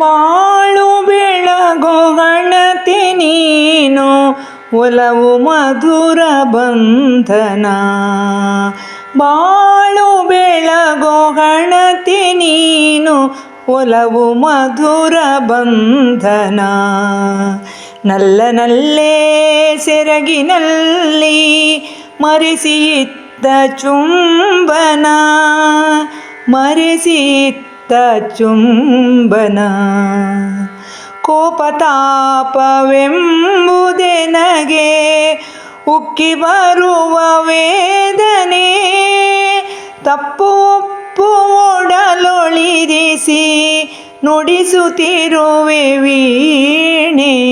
ಬಾಳು ಬೆಳಗು ಗಣತಿ ನೀನು ಒಲವು ಮಧುರ ಬಂಧನ. ಬಾಳು ಬೆಳಗು ಗಣತಿ ನೀನು ಒಲವು ಮಧುರ ಬಂಧನ. ನಲ್ಲ ನಲ್ಲೇ ಸೆರಗಿನಲ್ಲಿ ಮರೆಸಿತ್ತ ಚುಂಬನ ಮರೆಸಿತ್ತ ಚುಂಬನ ಕೋಪತಾಪವೆಂಬುದೇ ನಗೆ ಉಕ್ಕಿ ಬರುವ ವೇದನೆ. ತಪ್ಪು ಒಪ್ಪು ಒಡಲೊಳಿದಿಸಿ ನುಡಿಸುತ್ತಿರುವೆ ವೀಣೆ.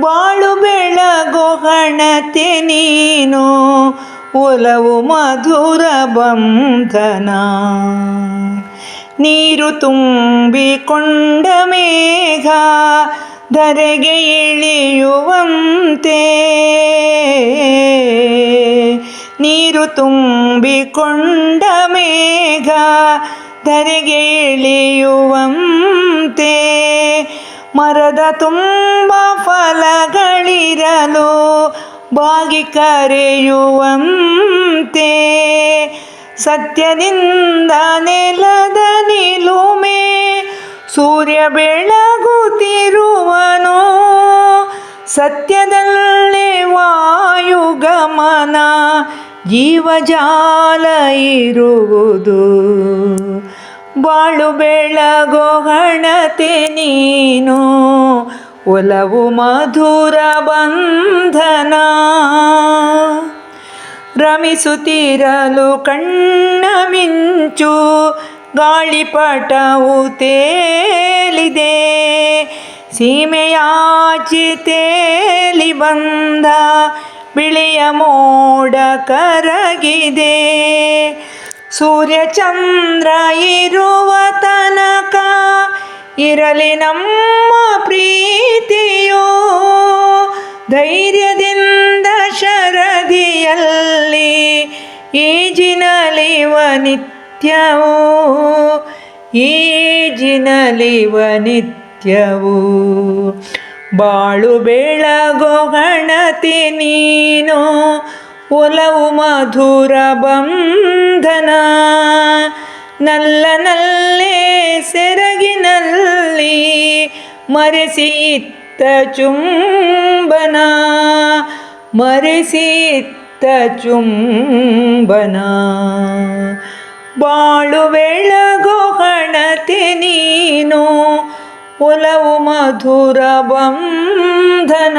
ಬಾಳು ಬೆಳಗು ಹಣತೆ ನೀನು ಒಲವು ಮಧುರ ಬಂಧನ. ನೀರು ತುಂಬಿಕೊಂಡ ಮೇಘ ಧರೆಗೆ ಇಳಿಯುವಂತೆ. ನೀರು ತುಂಬಿಕೊಂಡ ಮೇಘ ಧರೆಗೆ ಇಳಿಯುವಂತೆ. ಮರದ ತುಂಬ ಫಲಗಳಿರಲು ಬಾಗಿ ಕರೆಯುವಂತೆ ಸತ್ಯದಿಂದ ನೆಲದ ನಿಲುಮೆ ಸೂರ್ಯ ಬೆಳಗುತ್ತಿರುವನು ಸತ್ಯದಲ್ಲೇ ವಾಯುಗಮನ ಜೀವಜಾಲ ಇರುವುದು. ಬಾಳು ಬೆಳಗೋ ಹಣತೆ ನೀನು ಒಲವು ಮಧುರ ಬಂಧನ. ರಮಿಸುತ್ತಿರಲು ಕಣ್ಣ ಮಿಂಚು, ಗಾಳಿಪಟವು ತೇಲಿದೆ. ಸೀಮೆಯಾಚಿ ತೇಲಿ ಬಂದ ಬಿಳಿಯ ಮೋಡ ಕರಗಿದೆ. ಸೂರ್ಯಚಂದ್ರ ಇರುವ ತನಕ ಇರಲಿ ನಮ್ಮ ಪ್ರೀತಿಯು ಧೈರ್ಯದಿಂದ ಶರದಿಯಲ್ಲಿ ಈಜಿನಲಿವ ನಿತ್ಯವು ಈಜಿನಲಿವ ನಿತ್ಯವು. ಬಾಳು ಬೆಳಗೋ ಗಣತಿ ನೀನು, ಒಲವು ಮಧುರ ಬಂಧನ. ನಲ್ಲ ನಲ್ಲೇ ಸೆರಗಿನಲ್ಲಿ ಮರೆಸಿತ್ತ ಚುಂಬನ ಮರೆಸಿತ್ತ ಚುಂಬನ. ಬಾಳು ಬೆಳಗೋ ಹಣತೆ ನೀನು ಒಲವು ಮಧುರ ಬಂಧನ.